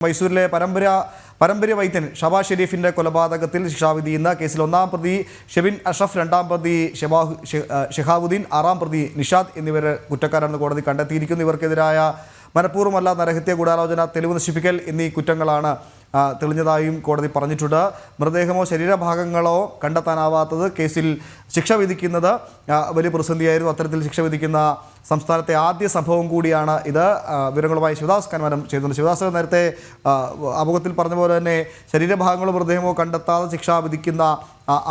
മൈസൂരിലെ പരമ്പര പരമ്പര വൈദ്യൻ ഷബാ ഷെരീഫിന്റെ കൊലപാതകത്തിൽ ശിക്ഷാവിധി ഇന്ന് കേസിൽ ഒന്നാം പ്രതി ഷെബിൻ അഷഫ് രണ്ടാം പ്രതി ഷെഹാബുദ്ദീൻ ആറാം പ്രതി നിഷാദ് എന്നിവരെ കുറ്റക്കാരാണെന്ന് കോടതി കണ്ടെത്തിയിരിക്കുന്നു. ഇവർക്കെതിരായ മനഃപൂർവമല്ല നരഹത്യ ഗൂഢാലോചന തെളിവ് നശിപ്പിക്കൽ എന്നീ കുറ്റങ്ങളാണ് തെളിഞ്ഞതായും കോടതി പറഞ്ഞിട്ടുണ്ട്. മൃതദേഹമോ ശരീരഭാഗങ്ങളോ കണ്ടെത്താനാവാത്തത് കേസിൽ ശിക്ഷ വിധിക്കുന്നത് വലിയ പ്രതിസന്ധിയായിരുന്നു. അത്തരത്തിൽ ശിക്ഷ വിധിക്കുന്ന സംസ്ഥാനത്തെ ആദ്യ സംഭവം കൂടിയാണ് ഇത്. വിവരങ്ങളുമായി ശിവദാസ് കന്മാനം ചെയ്യുന്നുണ്ട് ശിവദാസ് നേരത്തെ അമുഖത്തിൽ പറഞ്ഞ പോലെ തന്നെ ശരീരഭാഗങ്ങളോ മൃതദേഹമോ കണ്ടെത്താതെ ശിക്ഷ വിധിക്കുന്ന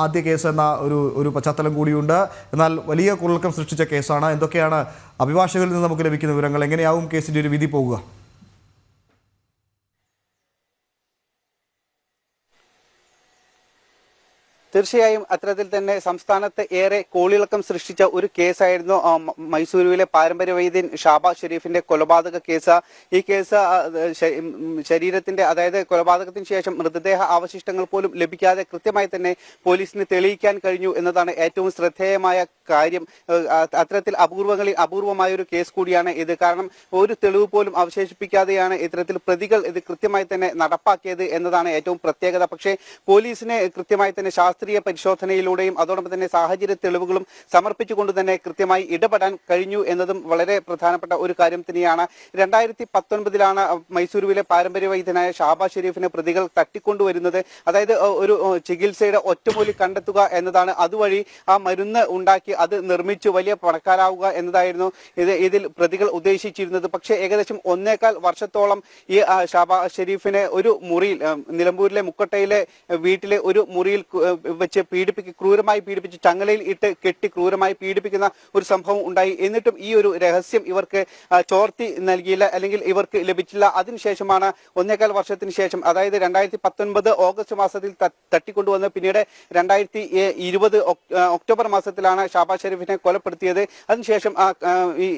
ആദ്യ കേസ് എന്ന ഒരു ഒരു പശ്ചാത്തലം കൂടിയുണ്ട്. എന്നാൽ വലിയ കുഴക്കം സൃഷ്ടിച്ച കേസാണ്. എന്തൊക്കെയാണ് അഭിഭാഷകരിൽ നിന്ന് നമുക്ക് ലഭിക്കുന്ന വിവരങ്ങൾ? എങ്ങനെയാവും കേസിന്റെ ഒരു വിധി പോകുക? തീർച്ചയായും അത്തരത്തിൽ തന്നെ സംസ്ഥാനത്ത് ഏറെ കോളിളക്കം സൃഷ്ടിച്ച ഒരു കേസായിരുന്നു മൈസൂരുവിലെ പാരമ്പര്യ വൈദ്യൻ ഷാബാ ഷെരീഫിന്റെ കൊലപാതക കേസ്. ഈ കേസ് ശരീരത്തിന്റെ അതായത് കൊലപാതകത്തിന് ശേഷം മൃതദേഹ അവശിഷ്ടങ്ങൾ പോലും ലഭിക്കാതെ കൃത്യമായി തന്നെ പോലീസിന് തെളിയിക്കാൻ കഴിഞ്ഞു എന്നതാണ് ഏറ്റവും ശ്രദ്ധേയമായ കാര്യം. അത്തരത്തിൽ അപൂർവങ്ങളിൽ അപൂർവമായ ഒരു കേസ് കൂടിയാണ് ഇത്. കാരണം ഒരു തെളിവ് പോലും അവശേഷിപ്പിക്കാതെയാണ് ഇത്തരത്തിൽ പ്രതികൾ ഇത് കൃത്യമായി തന്നെ നടപ്പാക്കിയത് എന്നതാണ് ഏറ്റവും പ്രത്യേകത. പക്ഷേ പോലീസിനെ കൃത്യമായി തന്നെ ശാസ്ത്രീയ പരിശോധനയിലൂടെയും അതോടൊപ്പം തന്നെ സാഹചര്യ തെളിവുകളും സമർപ്പിച്ചുകൊണ്ട് തന്നെ കൃത്യമായി ഇടപെടാൻ കഴിഞ്ഞു എന്നതും വളരെ പ്രധാനപ്പെട്ട ഒരു കാര്യം തന്നെയാണ്. രണ്ടായിരത്തി പത്തൊൻപതിലാണ് മൈസൂരുവിലെ പാരമ്പര്യ വൈദ്യനായ ഷാബാ ഷെരീഫിനെ പ്രതികൾ തട്ടിക്കൊണ്ടുവരുന്നത്. അതായത് ഒരു ചികിത്സയുടെ ഒറ്റമൂലി കണ്ടെത്തുക എന്നതാണ്. അതുവഴി ആ മരുന്ന് ഉണ്ടാക്കി അത് നിർമ്മിച്ചു. വലിയ പണക്കാരാവുക എന്നതായിരുന്നു ഇത് ഇതിൽ പ്രതികൾ ഉദ്ദേശിച്ചിരുന്നത്. പക്ഷേ ഏകദേശം ഒന്നേകാൽ വർഷത്തോളം ഈ ഷാബാ ഷെരീഫിനെ ഒരു മുറിയിൽ നിലമ്പൂരിലെ മുക്കട്ടയിലെ വീട്ടിലെ ഒരു മുറിയിൽ വെച്ച് പീഡിപ്പിക്ക് ക്രൂരമായി പീഡിപ്പിച്ച് ചങ്ങലയിൽ ഇട്ട് കെട്ടി ക്രൂരമായി പീഡിപ്പിക്കുന്ന ഒരു സംഭവം ഉണ്ടായി. എന്നിട്ടും ഈ ഒരു രഹസ്യം ഇവർക്ക് ചോർത്തി നൽകിയില്ല അല്ലെങ്കിൽ ഇവർക്ക് ലഭിച്ചില്ല. അതിനുശേഷമാണ് ഒന്നേകാൽ വർഷത്തിന് ശേഷം അതായത് രണ്ടായിരത്തി പത്തൊൻപത് ഓഗസ്റ്റ് മാസത്തിൽ തട്ടിക്കൊണ്ടുവന്ന് പിന്നീട് രണ്ടായിരത്തി ഇരുപത് ഒക്ടോബർ മാസത്തിലാണ് ഷാബാസ് ഷെരീഫിനെ കൊലപ്പെടുത്തിയത്. അതിനുശേഷം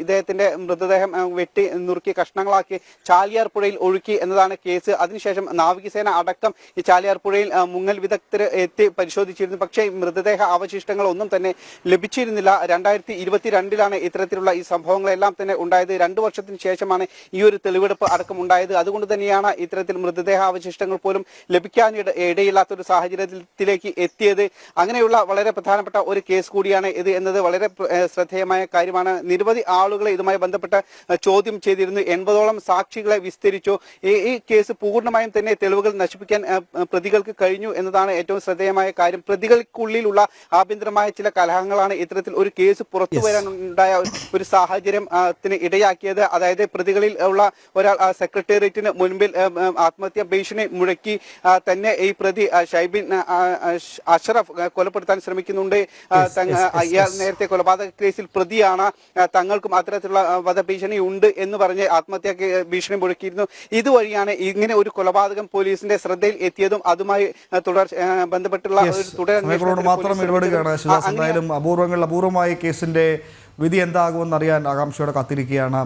ഇദ്ദേഹത്തിന്റെ മൃതദേഹം വെട്ടി നുറുക്കി കഷ്ണങ്ങളാക്കി ചാലിയാർ പുഴയിൽ ഒഴുക്കി എന്നതാണ് കേസ്. അതിനുശേഷം നാവികസേന അടക്കം ഈ ചാലിയാർ പുഴയിൽ മുങ്ങൽ വിദഗ്ധർ എത്തി പരിശോധിച്ചിരുന്നു. പക്ഷേ മൃതദേഹ അവശിഷ്ടങ്ങൾ ഒന്നും തന്നെ ലഭിച്ചിരുന്നില്ല. രണ്ടായിരത്തി ഇരുപത്തിരണ്ടിലാണ് ഇത്തരത്തിലുള്ള ഈ സംഭവങ്ങളെല്ലാം തന്നെ ഉണ്ടായത്. രണ്ടു വർഷത്തിന് ശേഷമാണ് ഈ ഒരു തെളിവെടുപ്പ് അടക്കം ഉണ്ടായത്. അതുകൊണ്ട് തന്നെയാണ് ഇത്തരത്തിൽ മൃതദേഹ അവശിഷ്ടങ്ങൾ പോലും ലഭിക്കാൻ ഇടയില്ലാത്ത ഒരു സാഹചര്യത്തിലേക്ക് എത്തിയത്. അങ്ങനെയുള്ള വളരെ പ്രധാനപ്പെട്ട ഒരു കേസ് കൂടിയാണ് ഇത് എന്നത്. വളരെ ശ്രദ്ധേയമായ കാര്യമാണ്. നിരവധി ആളുകളെ ഇതുമായി ബന്ധപ്പെട്ട് ചോദ്യം ചെയ്തിരുന്നു. എൺപതോളം സാക്ഷികളെ വിസ്തരിച്ചു. ഈ കേസ് പൂർണമായും തന്നെ തെളിവുകൾ നശിപ്പിക്കാൻ പ്രതികൾക്ക് കഴിഞ്ഞു എന്നതാണ് ഏറ്റവും ശ്രദ്ധേയമായ കാര്യം. പ്രതികൾക്കുള്ളിലുള്ള ആഭ്യന്തരമായ ചില കലഹങ്ങളാണ് ഇത്തരത്തിൽ ഒരു കേസ് പുറത്തു വരാനുണ്ടായ ഒരു സാഹചര്യം ഇടയാക്കിയത്. അതായത് പ്രതികളിൽ ഉള്ള ഒരാൾ സെക്രട്ടേറിയറ്റിന് മുൻപിൽ ആത്മഹത്യാ ഭീഷണി മുഴക്കി തന്നെ ഈ പ്രതി ഷൈബിൻ അഷ്റഫ് കൊലപ്പെടുത്താൻ ശ്രമിക്കുന്നുണ്ട്. അയാൾ നേരത്തെ കൊലപാതക കേസിൽ പ്രതിയാണ്. തങ്ങൾക്കും അത്തരത്തിലുള്ള വധഭീഷണി ഉണ്ട് എന്ന് പറഞ്ഞ് ആത്മഹത്യാ ഭീഷണി മുഴക്കിയിരുന്നു. ഇതുവഴിയാണ് ഇങ്ങനെ ഒരു കൊലപാതകം പോലീസിന്റെ ശ്രദ്ധയിൽ എത്തിയതും അതുമായി തുടർ ബന്ധപ്പെട്ടുള്ള തുടർ മാത്രം ഇടപെടുകയാണ്. ശിവദാസ് എന്തായാലും അപൂർവങ്ങൾ അപൂർവമായ കേസിന്റെ വിധി എന്താകുമെന്ന് അറിയാൻ ആകാംക്ഷയോടെ കാത്തിരിക്കുകയാണ്